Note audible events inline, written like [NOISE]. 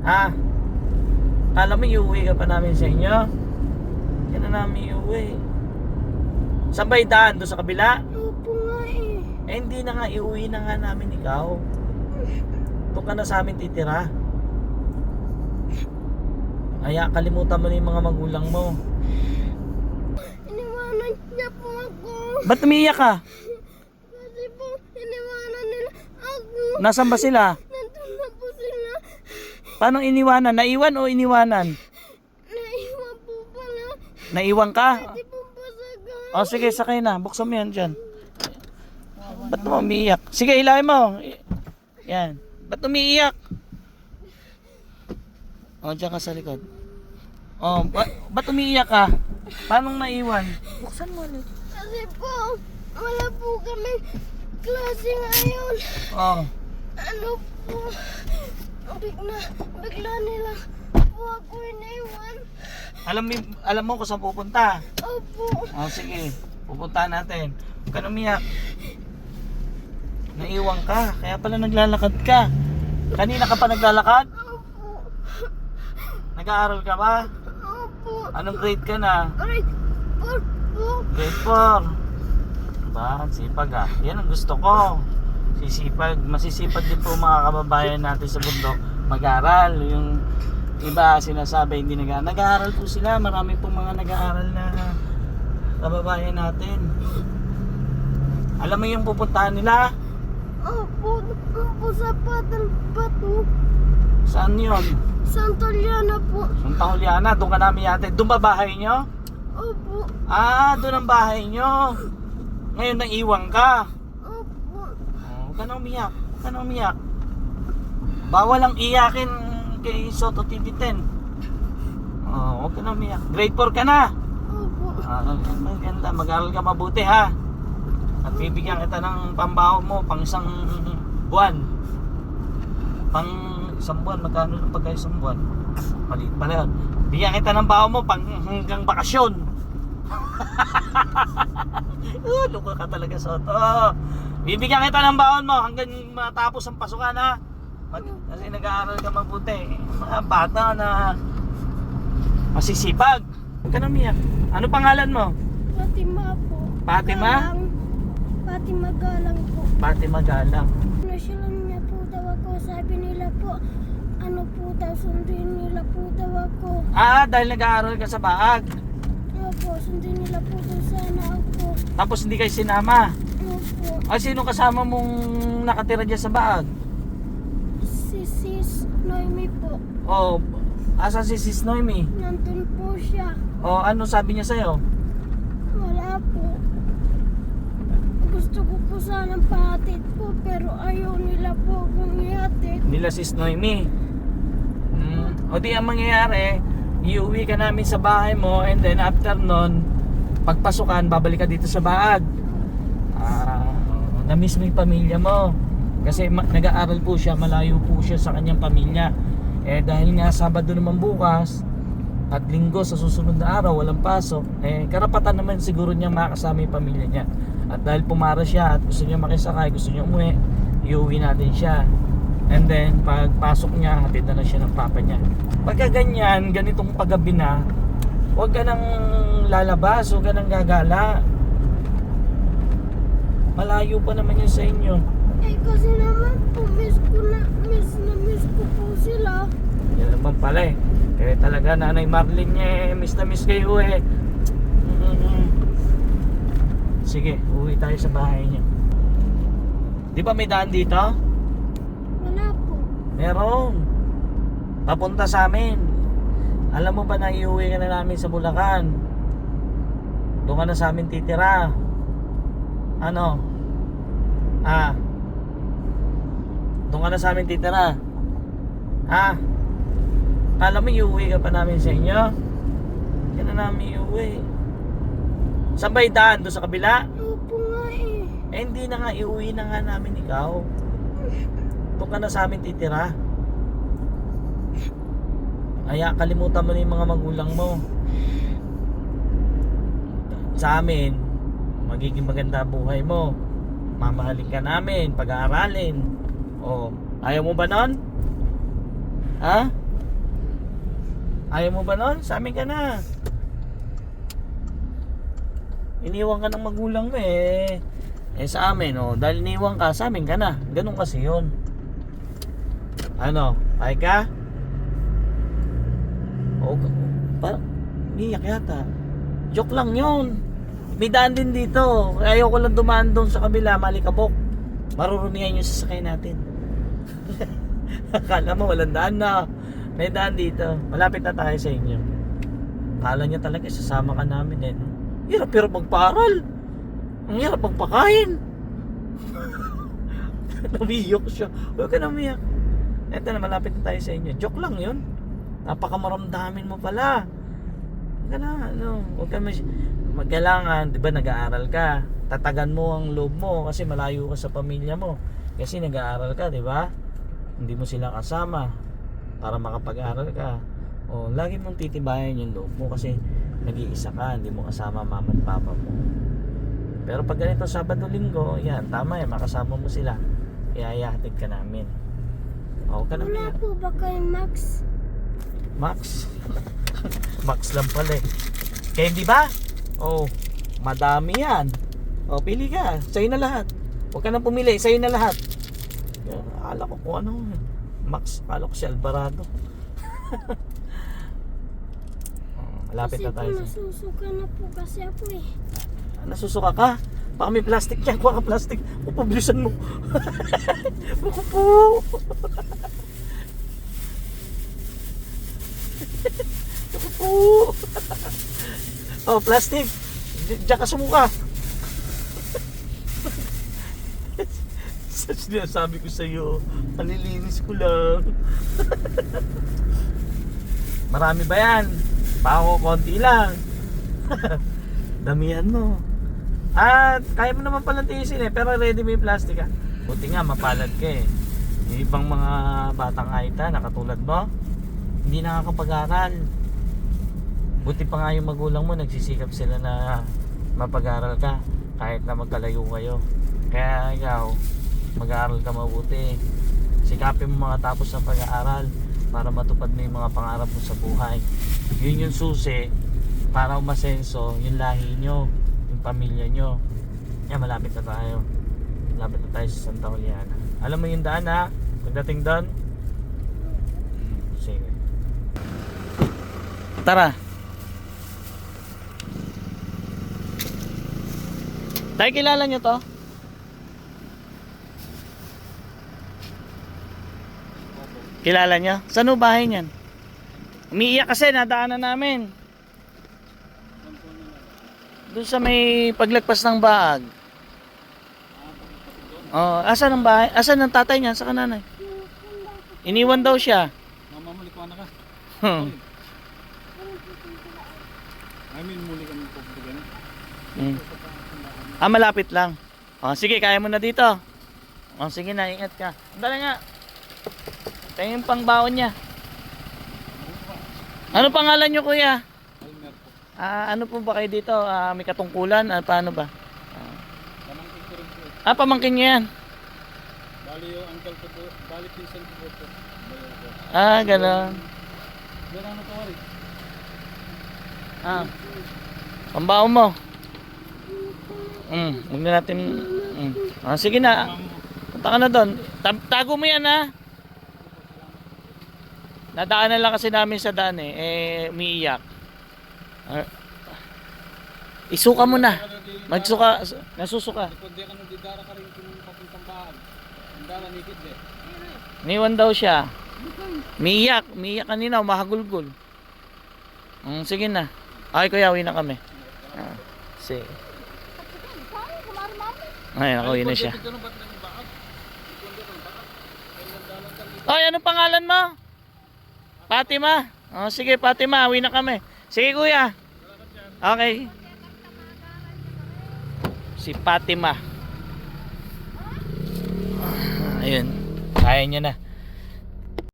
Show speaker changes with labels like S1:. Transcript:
S1: Ha? Kala mo iuwi ka pa namin sa inyo? Yan na namin iuwi. Saan ba daan? Doon sa kabila?
S2: Opo nga eh.
S1: Eh hindi na nga, iuwi na nga namin ikaw. Doon ka na sa amin titira. Kaya kalimutan mo na yung mga magulang mo.
S2: Iniwanan niya po ako.
S1: Ba't umiiyak ka?
S2: Kasi po, iniwanan nila ako.
S1: Nasaan ba sila? Paano iniwanan? Naiwan o iniwanan?
S2: Naiwan po pala.
S1: Naiwan ka?
S2: Di po pasagan.
S1: O sige, sakay na. Buksan mo yan dyan. Ba't mo umiiyak? Sige, hilahin mo. Yan. Ba't umiiyak? O, dyan ka sa likod. O, ba- ba't umiiyak ka? Paano naiwan? Buksan mo ulit.
S2: Kasi po, wala po kami klase ngayon.
S1: O,
S2: Ano po, bigla, bigla nila po ako iniwan.
S1: alam mo, alam mo kung saan pupunta.
S2: Opo,
S1: O, sige. Pupunta natin. Huwag ka umiyak. Naiwan ka. Kaya pala naglalakad ka. Kanina ka pa naglalakad?
S2: opo,
S1: Nag-aaral ka ba?
S2: opo.
S1: Anong grade ka na?
S2: Aray, por po.
S1: Grade 4. Ba, sipag ah. Yan ang gusto ko. Sisipag. Masisipag din po mga kababayan natin sa bundok mag-aral. Yung iba sinasabi hindi nag Nag-aaral po sila. Marami po mga nag-aaral na kababayan natin. Alam mo yung pupuntahan nila?
S2: Opo, opo sa patang bato.
S1: Saan yun?
S2: Santoliana po.
S1: Santa Juliana, doon ka namin yate. Doon ba bahay nyo?
S2: Opo,
S1: Ah, doon ang bahay nyo. Ngayon nang iwan ka. Huwag ka na umiyak. Huwag ka na umiyak. Bawal ang iyakin kay Soto TV 10. Oh, huwag ka na umiyak. Grade 4 ka na. Ah, maganda. Mag-aral ka mabuti ha. At bibigyan kita ng pambaho mo pang isang buwan. Pang isang buwan. Magkano ng pagka isang buwan? Maliit pala yun. Bigyan kita ng baho mo pang hanggang bakasyon. uh, [LAUGHS] luka ka talaga Soto. Bibigyan kita ng baon mo hanggang matapos ang pasukan ha. Kasi nag-aaral ka mabuti. Mga bata na masisipag. Huwag ka na. Ano pangalan mo?
S2: Fatima po.
S1: Fatima?
S2: Galang. Fatima Galang po.
S1: Fatima Galang.
S2: Nasyalan niya po daw ako. Sabi nila po, ano po daw, sundin nila po daw ako.
S1: Ah, dahil nag-aaral ka sa baag.
S2: Opo, sundin nila po daw sana ako.
S1: Tapos hindi kayo sinama. Ah, sino kasama mong nakatira dyan sa baag?
S2: si Sis Noemi po.
S1: Oh, asa si Sis Noemi?
S2: Nandun po siya.
S1: Oh, ano sabi niya sa'yo?
S2: Wala po. Gusto ko po sanang pahatid po, pero ayaw nila po akong ihatid.
S1: Nila Sis Noemi. Hmm. O di ang mangyayari, iuwi ka namin sa bahay mo and then after nun, pagpasukan, babalik ka dito sa baag. Ah, na-miss mo yung pamilya mo. Kasi nag-aaral po siya, malayo po siya sa kanyang pamilya. Eh dahil nga Sabado naman bukas at Linggo sa susunod na araw walang pasok, eh karapatan naman siguro niya makasama yung pamilya niya. At dahil pumara siya at gusto niya makisakay, gusto niya umuwi, iuwi natin siya. And then pagpasok niya, hatid na lang siya ng papa niya. Pagka ganyan, ganitong paggabi na, huwag ka nang lalabas, huwag ka nang gagala. Malayo pa naman yun sa inyo.
S2: Eh kasi naman po, miss ko na, miss na miss ko po sila.
S1: Yan naman pala eh. Kaya talaga nanay Marlene niya eh, miss na miss kayo eh. Mm. Sige, uwi tayo sa bahay niya. Di ba may daan dito?
S2: Wala po.
S1: Meron. Papunta sa amin. Alam mo ba na iuwi ka na namin sa Bulacan? Doon ka na sa amin titira. Ano? Ah. Doon ka na sa amin titira. Ha? Kala mo iuwi ka pa namin sa inyo? Yan na namin iuwi. Saan ba yung daan? Doon sa kabila?
S2: Opo nga eh.
S1: Eh hindi na nga, iuwi na nga namin ikaw. Doon ka na sa amin titira. Kaya kalimutan mo na yung mga magulang mo. Sa amin, magiging maganda buhay mo. Mamahalin ka namin, pag-aaralin. O, ayaw mo ba nun? Ha? Ayaw mo ba nun? Sa amin ka na. Iniwan ka ng magulang mo eh. Eh sa amin, oh, dahil iniwan ka, sa amin ka na. Ganun kasi yun. Ano? Ay ka? O, parang, umiyak yata. Joke lang yun. May daan din dito. Ayaw ko lang dumaan doon sa kabila, malikabok. Marurumihan yung sasakay natin. [LAUGHS] Akala mo walang daan na. May daan dito. Malapit na tayo sa inyo. Akala niya talaga sasama ka namin eh. Hirap pero magparal. Ang hirap magpakain. [LAUGHS] Namiyok siya. Huwag ka na umiyak. Eto na, malapit na tayo sa inyo. Joke lang yun. Napakamaramdamin mo pala. Huwag ka na, ano, huwag ka mas... Magkailangan, di ba, nag-aaral ka. Tatagan mo ang loob mo kasi malayo ka sa pamilya mo. Kasi nag-aaral ka, di ba? Hindi mo sila kasama para makapag-aral ka. O, lagi mong titibayan yung loob mo kasi nag-iisa ka, hindi mo kasama mama at papa mo. Pero pag ganito Sabado Linggo, yan, tama yan, makasama mo sila. Iayahatid ka namin. O, ka na
S2: Wala po ba kay Max?
S1: Max. [LAUGHS] Max lang pala eh. Candy ba? Oh, madami yan. O, pili ka. Sa'yo na lahat. Huwag ka nang pumili. Sa'yo na lahat. Yan, akala ko kung ano. Max, akala ko si Alvarado. [LAUGHS] Oh, Malapit
S2: kasi
S1: na tayo.
S2: po
S1: sa-
S2: nasusuka na po kasi ako eh.
S1: Nasusuka ka? Baka may plastic dyan. Kuha ka plastic. Pupublisan mo. [LAUGHS] Buko po. Buko po. Oh, plastic. Diyan ka sumuka. Sa sinasabi ko sa iyo, palilinis ko lang. Marami ba yan? Bako konti lang. [LAUGHS] Damihan mo. At kaya mo naman palang tiisin eh, pero ready yung plastic ah. Buti nga, mapalad ka eh. Yung ibang mga batang aita na katulad mo, hindi nakakapag-aral. Buti pa nga yung magulang mo, nagsisikap sila na mapag-aral ka kahit na magkalayo kayo. Kaya ikaw, mag-aaral ka mabuti. Sikapin mo mga tapos ng pag-aaral para matupad mo yung mga pangarap mo sa buhay. Yun yung susi para umasenso yung lahi nyo, yung pamilya nyo. Yan, malapit na tayo. Malapit na tayo sa Santa Juliana. Alam mo yung daan ha? Pagdating doon? Sige. Tara. Tayo kilala nyo to? Kilala nyo? Saan bahay niyan? Umiiyak kasi, nadaanan namin. Doon sa may paglagpas ng baag. Oh, asan ang bahay? Asan ang tatay niya sa kananay? Iniwan daw siya.
S3: Mama muli ko na ka.
S1: Hmm.
S3: I mean, muli kami po.
S1: Hmm. Ah, malapit lang. Oh, sige, kaya mo na dito. Oh, sige na, ingat ka. Dala nga. Ito yung pangbaon niya. Ano pangalan niyo, kuya?
S3: Almer po.
S1: Ah, ano po ba kayo dito? Ah, may katungkulan? Ah, paano ba?
S3: Pamangkin ko rin po.
S1: Ah, pamangkin niyo yan.
S3: Bali yung uncle ko po. Bali pinsan ko po po. Po.
S1: Ah, gano'n.
S3: Meron ano to wari?
S1: Ah. Pambaon mo. Mm, huwag na natin... Mm. Ah, sige na. Punta ka na doon. Ta- Tago mo yan ha. Nadaanan lang kasi namin sa daan eh. Eh, umiiyak. Ah, isuka mo na. Magsuka. Nasusuka.
S3: Kung di ka nung didara ka rin kung papuntang bahan. Ang dara nikid eh.
S1: Niwan daw siya. Umiiyak. Umiiyak kanina. Umahagulgul. Mm, sige na. Ay, kuya, uwi na kami. Ah, sige. Ay, ako, uwi na siya. Ay, ano pangalan mo? Fatima. Oh, sige, Fatima, uwi na kami. Sige, kuya. Okay. Si Fatima. Ayun. Kaya niya na.